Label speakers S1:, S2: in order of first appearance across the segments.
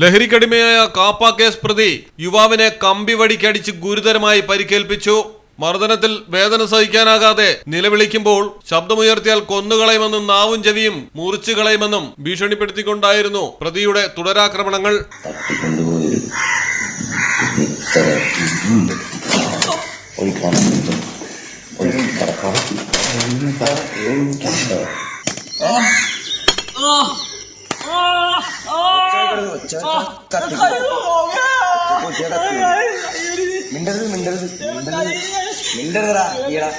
S1: ലഹരിക്കടിമയായ KAAPA case പ്രതി യുവാവിനെ കമ്പി വടിക്കടിച്ച് ഗുരുതരമായി പരിക്കേൽപ്പിച്ചു. മർദ്ദനത്തിൽ വേദന സഹിക്കാനാകാതെ നിലവിളിക്കുമ്പോൾ ശബ്ദമുയർത്തിയാൽ കൊന്നുകളയുമെന്നും നാവും ചെവിയും മുറിച്ചു കളയുമെന്നും ഭീഷണിപ്പെടുത്തിക്കൊണ്ടായിരുന്നു പ്രതിയുടെ തുടരാക്രമണങ്ങൾ.
S2: ഒരു മിണ്ടരുത് മിണ്ടരുത് മിണ്ടരുത് മിണ്ടരുതടാ ഈടാ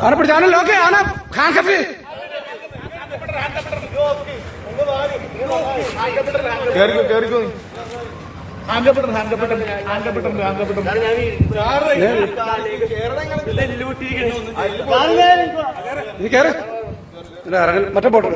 S3: आना पड़ जाना लोगे आना खान खफी
S4: കേറിക്കോ കേറിക്കോ ഹാൻഡ് ബട്ടൺ ഹാൻഡ്
S3: തള്ളാതെ. മറ്റേ ബോട്ട്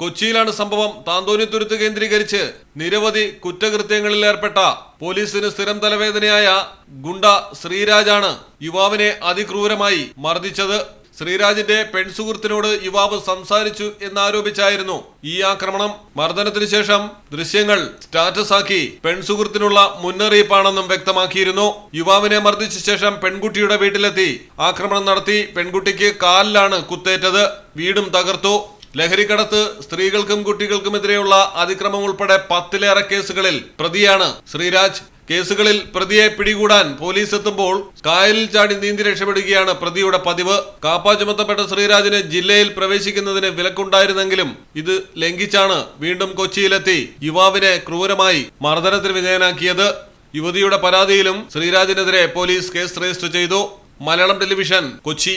S1: കൊച്ചിയിലാണ് സംഭവം. താന്തോന്നിത്തുരുത്ത് കേന്ദ്രീകരിച്ച് നിരവധി കുറ്റകൃത്യങ്ങളിൽ ഏർപ്പെട്ട പോലീസിന് സ്ഥിരം തലവേദനയായ ഗുണ്ട ശ്രീരാജാണ് യുവാവിനെ അതിക്രൂരമായി മർദ്ദിച്ചത്. ശ്രീരാജിന്റെ പെൺസുഹൃത്തിനോട് യുവാവ് സംസാരിച്ചു എന്നാരോപിച്ചായിരുന്നു ഈ ആക്രമണം. മർദ്ദനത്തിന് ശേഷം ദൃശ്യങ്ങൾ സ്റ്റാറ്റസ് ആക്കി പെൺസുഹൃത്തിനുള്ള മുന്നറിയിപ്പാണെന്നും വ്യക്തമാക്കിയിരുന്നു. യുവാവിനെ മർദ്ദിച്ച ശേഷം പെൺകുട്ടിയുടെ വീട്ടിലെത്തി. ആക്രമണം നടത്തി പെൺകുട്ടിക്ക് കാലിലാണ് കുത്തേറ്റത്. വീടും തകർത്തു. ലഹരിക്കടത്ത് സ്ത്രീകൾക്കും കുട്ടികൾക്കും കുട്ടികൾക്കുമെതിരെയുള്ള അതിക്രമം ഉൾപ്പെടെ പത്തിലേറെ കേസുകളിൽ പ്രതിയാണ് ശ്രീരാജ്. കേസുകളിൽ പ്രതിയെ പിടികൂടാൻ പോലീസ് എത്തുമ്പോൾ കായലിൽ ചാടി നീന്തി രക്ഷപ്പെടുകയാണ് പ്രതിയുടെ പതിവ്. കാപ്പ ചുമത്തപ്പെട്ട ശ്രീരാജിന് ജില്ലയിൽ പ്രവേശിക്കുന്നതിന് വിലക്കുണ്ടായിരുന്നെങ്കിലും ഇത് ലംഘിച്ചാണ് വീണ്ടും കൊച്ചിയിലെത്തി യുവാവിനെ ക്രൂരമായി മർദ്ദനത്തിന് വിധേയനാക്കിയത്. യുവതിയുടെ പരാതിയിലും ശ്രീരാജിനെതിരെ പോലീസ് കേസ് രജിസ്റ്റർ ചെയ്തു. Malayalam television Kochi.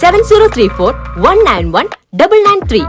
S5: seven zero three four one nine one double nine three